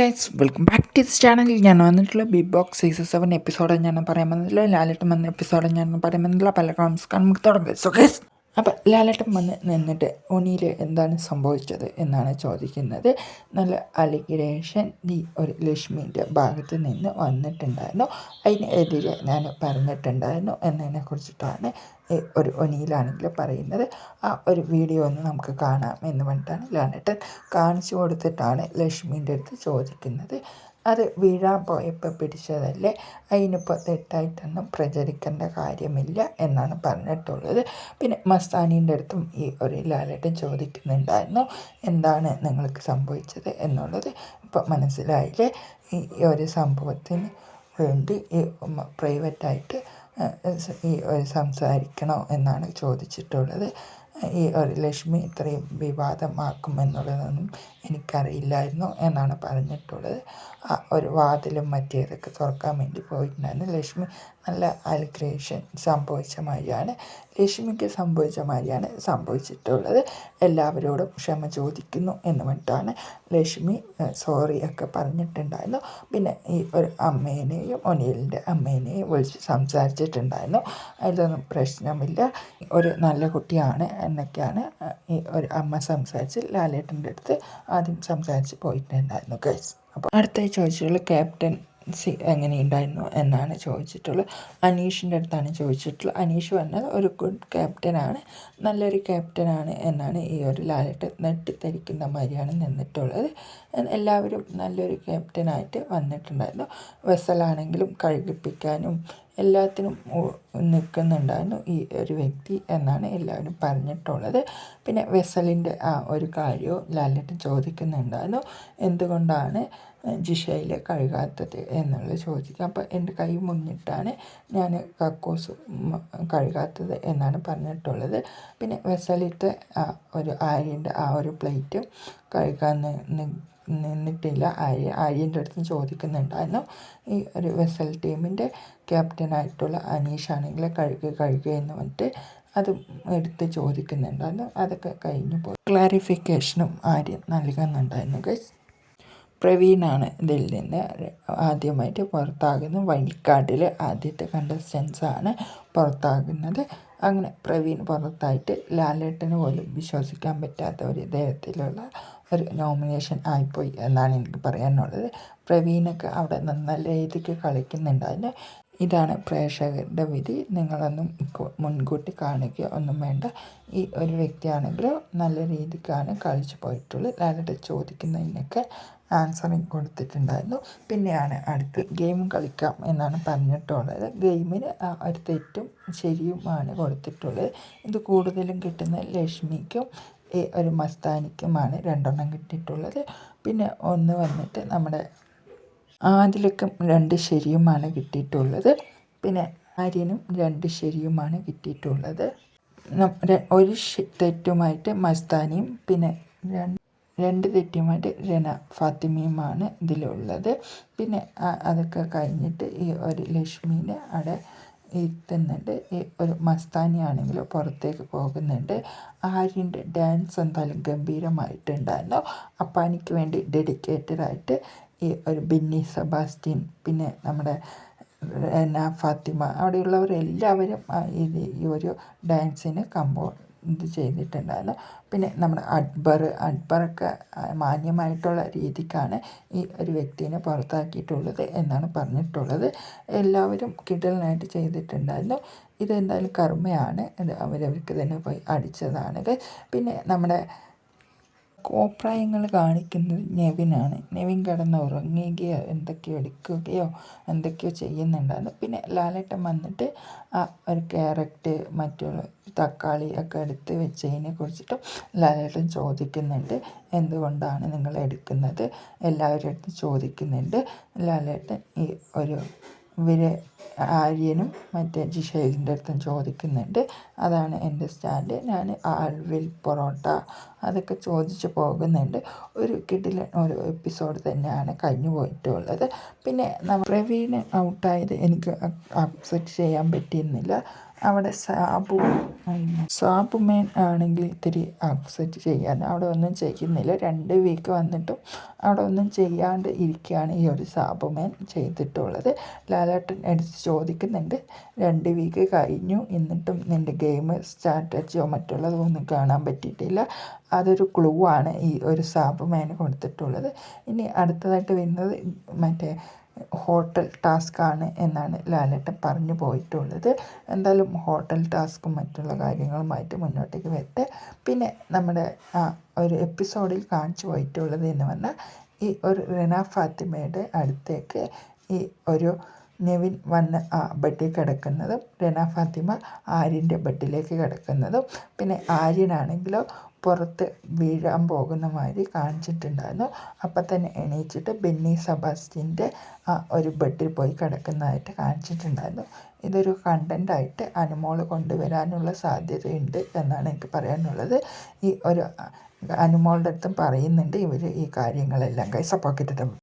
Guys welcome back to this ചാനലിൽ ഞാൻ വന്നിട്ടുള്ള Bigg Boss season seven episode ഞാൻ പറയാൻ വന്നിട്ടില്ല ലാലിട്ട് വന്ന എപ്പിസോഡ് ഞാൻ പറയാൻ വന്നിട്ടില്ല പല കോൺസ് നമുക്ക് തുടങ്ങാം. സോ ഗൈസ് അപ്പം ലാലേട്ടൻ വന്ന് നിന്നിട്ട് ഉണിയിൽ എന്താണ് സംഭവിച്ചത് എന്നാണ് ചോദിക്കുന്നത്. നല്ല അലിഗേഷൻ ഈ ഒരു ലക്ഷ്മിന്റെ ഭാഗത്ത് നിന്ന് വന്നിട്ടുണ്ടായിരുന്നു. അതിനെതിരെ ഞാൻ പറഞ്ഞിട്ടുണ്ടായിരുന്നു എന്നതിനെ കുറിച്ചിട്ടാണ് ഈ ഒരു ഒനിയിലാണെങ്കിൽ പറയുന്നത്. ആ ഒരു വീഡിയോ ഒന്ന് നമുക്ക് കാണാം എന്ന് പറഞ്ഞിട്ടാണ് ലാലേട്ടൻ കാണിച്ചു കൊടുത്തിട്ടാണ് ലക്ഷ്മിന്റെ അടുത്ത് ചോദിക്കുന്നത്. അത് വീഴാൻ പോയപ്പോൾ പിടിച്ചതല്ലേ? അതിനിപ്പോൾ തെറ്റായിട്ടൊന്നും പ്രചരിക്കേണ്ട കാര്യമില്ല എന്നാണ് പറഞ്ഞിട്ടുള്ളത്. പിന്നെ മസ്താനീന്റെ അടുത്തും ഈ ഒരു ലാലേട്ടൻ ചോദിക്കുന്നുണ്ടായിരുന്നു എന്താണ് നിങ്ങൾക്ക് സംഭവിച്ചത് എന്നുള്ളത്. ഇപ്പോൾ മനസ്സിലായില്ലേ? ഈ ഒരു സംഭവത്തിന് വേണ്ടി ഈ പ്രൈവറ്റായിട്ട് ഈ ഒരു സംസാരിക്കണോ എന്നാണ് ചോദിച്ചിട്ടുള്ളത്. ഈ ഒരു ലക്ഷ്മി ഇത്രയും വിവാദമാക്കുമെന്നുള്ളതൊന്നും എനിക്കറിയില്ലായിരുന്നു എന്നാണ് പറഞ്ഞിട്ടുള്ളത്. ഒരു വാതിലും മറ്റേതൊക്കെ തുറക്കാൻ വേണ്ടി പോയിട്ടുണ്ടായിരുന്നു. ലക്ഷ്മി നല്ല അൽഗ്രേഷൻ സംഭവിച്ച മാതിരിയാണ് ലക്ഷ്മിക്ക് സംഭവിച്ച മാതിരിയാണ് സംഭവിച്ചിട്ടുള്ളത്. എല്ലാവരോടും ക്ഷമ ചോദിക്കുന്നു എന്ന് പറഞ്ഞിട്ടാണ് ലക്ഷ്മി സോറി ഒക്കെ പറഞ്ഞിട്ടുണ്ടായിരുന്നു. പിന്നെ ഈ ഒരു അമ്മേനെയും ഒനിയലിന്റെ അമ്മേനെയും വിളിച്ച് സംസാരിച്ചിട്ടുണ്ടായിരുന്നു. അതിലൊന്നും പ്രശ്നമില്ല. ഒരു നല്ല കുട്ടിയാണ് എന്നൊക്കെയാണ് ഈ ഒരു അമ്മ സംസാരിച്ച് ലാലേട്ടന്റെ അടുത്ത് ആദ്യം സംസാരിച്ച് പോയിട്ടുണ്ടായിരുന്നു ഗൈസ് അപ്പോൾ അടുത്ത ചോദിച്ചിട്ടുള്ള ക്യാപ്റ്റൻ സി എങ്ങനെയുണ്ടായിരുന്നു എന്നാണ് ചോദിച്ചിട്ടുള്ളത്. അനീഷിന്റെ അടുത്താണ് ചോദിച്ചിട്ടുള്ളത്. അനീഷ് പറഞ്ഞത് ഒരു ഗുഡ് ക്യാപ്റ്റനാണ് നല്ലൊരു ക്യാപ്റ്റനാണ് എന്നാണ് ഈ ഒരു ലാലിട്ട് നെട്ടിത്തരിക്കുന്ന മാതിരിയാണ് നിന്നിട്ടുള്ളത്. എല്ലാവരും നല്ലൊരു ക്യാപ്റ്റനായിട്ട് വന്നിട്ടുണ്ടായിരുന്നു. വെസലാണെങ്കിലും കഴുകിപ്പിക്കാനും എല്ലാത്തിനും നിൽക്കുന്നുണ്ടായിരുന്നു ഈ ഒരു വ്യക്തി എന്നാണ് എല്ലാവരും പറഞ്ഞിട്ടുള്ളത്. പിന്നെ വെസലിന്റെ ആ ഒരു കാര്യവും ലാലേട്ടൻ ചോദിക്കുന്നുണ്ടായിരുന്നു എന്തുകൊണ്ടാണ് ജിഷയിൽ കഴുകാത്തത് എന്നുള്ളത് ചോദിക്കുക അപ്പോൾ എന്റെ കൈ മുന്നിട്ടാണ് ഞാൻ കക്കൂസ് കഴുകാത്തത് എന്നാണ് പറഞ്ഞിട്ടുള്ളത്. പിന്നെ വെസലിത്തെ ഒരു ആര്യന്റെ ആ ഒരു പ്ലേറ്റും കഴുകാൻ നിന്നിട്ടില്ല. ആര്യ ആര്യന്റെ അടുത്ത് ചോദിക്കുന്നുണ്ടായിരുന്നു ഈ ഒരു വെസൽ ടീമിന്റെ ക്യാപ്റ്റനായിട്ടുള്ള അനീഷ് ആണെങ്കിൽ കഴുകുക കഴുകുക എന്ന് പറഞ്ഞിട്ട് അത് എടുത്ത് ചോദിക്കുന്നുണ്ടായിരുന്നു അതൊക്കെ കഴിഞ്ഞു പോയി. ക്ലാരിഫിക്കേഷനും ആര്യം നൽകുന്നുണ്ടായിരുന്നു ഗൈസ് പ്രവീണാണ് ഇതിൽ നിന്ന് ആദ്യമായിട്ട് പുറത്താകുന്നത്. വൈൽഡ് കാർഡിൽ ആദ്യത്തെ കണ്ടസ്റ്റൻസാണ് പുറത്താകുന്നത്. അങ്ങനെ പ്രവീൺ പുറത്തായിട്ട് ലാലേട്ടന് പോലും വിശ്വസിക്കാൻ പറ്റാത്ത ഒരു ഇദ്ദേഹത്തിലുള്ള ഒരു നോമിനേഷൻ ആയിപ്പോയി എന്നാണ് എനിക്ക് പറയാനുള്ളത്. പ്രവീണൊക്കെ അവിടെ നല്ല രീതിക്ക് കളിക്കുന്നുണ്ട്. കളിക്കുന്നുണ്ടായിരുന്നു ഇതാണ് പ്രേക്ഷകരുടെ വിധി. നിങ്ങളൊന്നും മുൻകൂട്ടി കാണുകയോ ഒന്നും വേണ്ട. ഈ ഒരു വ്യക്തിയാണെങ്കിൽ നല്ല രീതിക്കാണ് കളിച്ചു പോയിട്ടുള്ളത്. ലാലേട്ടൻ ചോദിക്കുന്നതിനൊക്കെ ആൻസറിങ് കൊടുത്തിട്ടുണ്ടായിരുന്നു. പിന്നെയാണ് അടുത്ത് ഗെയിം കളിക്കാം എന്നാണ് പറഞ്ഞിട്ടുള്ളത്. ഗെയിമിന് ഒരു തെറ്റും ശരിയുമാണ് കൊടുത്തിട്ടുള്ളത്. ഇത് കൂടുതലും കിട്ടുന്ന ലക്ഷ്മിക്കും ഒരു മസ്താനിക്കുമാണ് രണ്ടെണ്ണം കിട്ടിയിട്ടുള്ളത്. പിന്നെ ഒന്ന് വന്നിട്ട് നമ്മുടെ ആദിലക്കും രണ്ട് ശരിയുമാണ് കിട്ടിയിട്ടുള്ളത്. പിന്നെ ആര്യനും രണ്ട് ശരിയുമാണ് കിട്ടിയിട്ടുള്ളത്. ഒരു തെറ്റുമായിട്ട് മസ്താനിയും പിന്നെ രണ്ട് രണ്ട് തെറ്റിമാർ രന ഫാത്തിമയുമാണ് ഇതിലുള്ളത്. പിന്നെ അതൊക്കെ കഴിഞ്ഞിട്ട് ഈ ഒരു ലക്ഷ്മീനെ അവിടെ എത്തുന്നുണ്ട്. ഈ ഒരു മസ്താനിയാണെങ്കിൽ പുറത്തേക്ക് പോകുന്നുണ്ട്. ആര്യന്റെ ഡാൻസ് എന്തായാലും ഗംഭീരമായിട്ടുണ്ടായിരുന്നു. അപ്പാനിക്ക് വേണ്ടി ഡെഡിക്കേറ്റഡ് ആയിട്ട് ഈ ഒരു ബിന്നി സെബാസ്റ്റ്യൻ പിന്നെ നമ്മുടെ ഫാത്തിമ അവിടെയുള്ളവരെല്ലാവരും ഈ ഒരു ഡാൻസിന് കമ്പോ ഇത് ചെയ്തിട്ടുണ്ടായിരുന്നു. പിന്നെ നമ്മുടെ അക്ബർ അക്ബറൊക്കെ മാന്യമായിട്ടുള്ള രീതിക്കാണ് ഈ ഒരു വ്യക്തിനെ പുറത്താക്കിയിട്ടുള്ളത് എന്നാണ് പറഞ്ഞിട്ടുള്ളത്. എല്ലാവരും കിടലിനായിട്ട് ചെയ്തിട്ടുണ്ടായിരുന്നു. ഇതെന്തായാലും കർമ്മയാണ്. അവരവർക്ക് തന്നെ പോയി അടിച്ചതാണ് പിന്നെ നമ്മുടെ കോപ്രായങ്ങൾ കാണിക്കുന്നത് നെവിനാണ്. നെവിൻ കിടന്ന് ഉറങ്ങുകയോ എന്തൊക്കെയോ എടുക്കുകയോ എന്തൊക്കെയോ ചെയ്യുന്നുണ്ടായിരുന്നു. പിന്നെ ലാലേട്ടൻ വന്നിട്ട് ആ ഒരു ക്യാരറ്റ് മറ്റുള്ള തക്കാളി ഒക്കെ എടുത്ത് വെച്ചതിനെ കുറിച്ചിട്ട് ലാലേട്ടൻ ചോദിക്കുന്നുണ്ട്. എന്തുകൊണ്ടാണ് നിങ്ങൾ എടുക്കുന്നത്? എല്ലാവരുടെ അടുത്തും ചോദിക്കുന്നുണ്ട്. ലാലേട്ടൻ ഈ ഒരു ഇവർ ആര്യനും മറ്റേ ജിഷേലിന്റെ അടുത്തും ചോദിക്കുന്നുണ്ട്. അതാണ് എന്റെ സ്റ്റാൻഡ്. ഞാൻ ആൽവിൽ പൊറോട്ട അതൊക്കെ ചോദിച്ച് പോകുന്നുണ്ട്. ഒരു കിടിലൻ ഒരു എപ്പിസോഡ് തന്നെയാണ് കഴിഞ്ഞു പോയിട്ടുള്ളത്. പിന്നെ പ്രവീൺ ഔട്ടായത് എനിക്ക് അപ്സെറ്റ് ചെയ്യാൻ പറ്റിയിരുന്നില്ല. അവിടെ സാബു സാബുമേൻ ആണെങ്കിൽ ഇത്തിരി അപ്സെറ്റ് ചെയ്യാൻ. അവിടെ ഒന്നും ചെയ്യുന്നില്ല. രണ്ട് വീക്ക് വന്നിട്ടും അവിടെ ഒന്നും ചെയ്യാണ്ട് ഇരിക്കുകയാണ് ഈ ഒരു സാബുമേൻ ചെയ്തിട്ടുള്ളത്. ലാലാട്ടൻ എടുത്ത് ചോദിക്കുന്നുണ്ട് രണ്ട് വീക്ക് കഴിഞ്ഞു. എന്നിട്ടും നിന്റെ ഗെയിം സ്ട്രാറ്റജിയോ മറ്റുള്ളതോ ഒന്നും കാണാൻ പറ്റിയിട്ടില്ല. അതൊരു ക്ലൂ ആണ് ഈ ഒരു സാബുമേന് കൊടുത്തിട്ടുള്ളത്. ഇനി അടുത്തതായിട്ട് വരുന്നത് മറ്റേ ഹോട്ടൽ ടാസ്ക്കാണ് എന്നാണ് ലാലേട്ടൻ പറഞ്ഞു പോയിട്ടുള്ളത്. എന്തായാലും ഹോട്ടൽ ടാസ്കും മറ്റുള്ള കാര്യങ്ങളുമായിട്ട് മുന്നോട്ടേക്ക് വരട്ടെ. പിന്നെ നമ്മുടെ ആ ഒരു എപ്പിസോഡിൽ കാണിച്ചു പോയിട്ടുള്ളത് എന്ന് പറഞ്ഞാൽ ഈ ഒരു റിന ഫാത്തിമയുടെ അടുത്തേക്ക് ഈ ഒരു നെവിൻ വന്ന് ആ ബെഡിൽ കിടക്കുന്നതും റിന ഫാത്തിമ ആര്യന്റെ ബെഡിലേക്ക് കിടക്കുന്നതും പിന്നെ ആര്യനാണെങ്കിലോ പുറത്ത് വീഴാൻ പോകുന്ന മാതിരി കാണിച്ചിട്ടുണ്ടായിരുന്നു. അപ്പം തന്നെ എണീച്ചിട്ട് ബെന്നി സബാസ്റ്റിന്റെ ആ ഒരു ബെഡിൽ പോയി കിടക്കുന്നതായിട്ട് കാണിച്ചിട്ടുണ്ടായിരുന്നു. ഇതൊരു കണ്ടന്റായിട്ട് അനുമോൾ കൊണ്ടുവരാനുള്ള സാധ്യതയുണ്ട് എന്നാണ് എനിക്ക് പറയാനുള്ളത്. ഈ ഒരു അനുമോളുടെ അടുത്തും പറയുന്നുണ്ട് ഇവർ ഈ കാര്യങ്ങളെല്ലാം കൈ സപ്പോക്കിട്ടിട്ട്